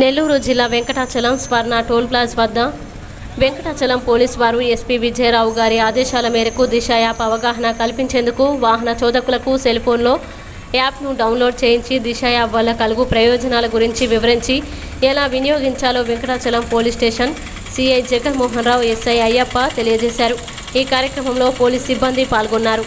నెల్లూరు జిల్లా వెంకటాచలం స్వర్ణ toll plaza వద్ద Venkatachalam police వారు ఎస్పీ విజయరావు గారి ఆదేశాల మేరకు దిశ యాప్ అవగాహన కల్పించేందుకు వాహన చోదకులకు సెల్ఫోన్లో యాప్ను డౌన్లోడ్ చేయించి దిశ యాప్ వల్ల కలుగు ప్రయోజనాల గురించి వివరించి ఎలా వినియోగించాలో Venkatachalam police station CI Jaganmohan Rao SI Ayyappa తెలియజేశారు. ఈ కార్యక్రమంలో పోలీస్ సిబ్బంది పాల్గొన్నారు.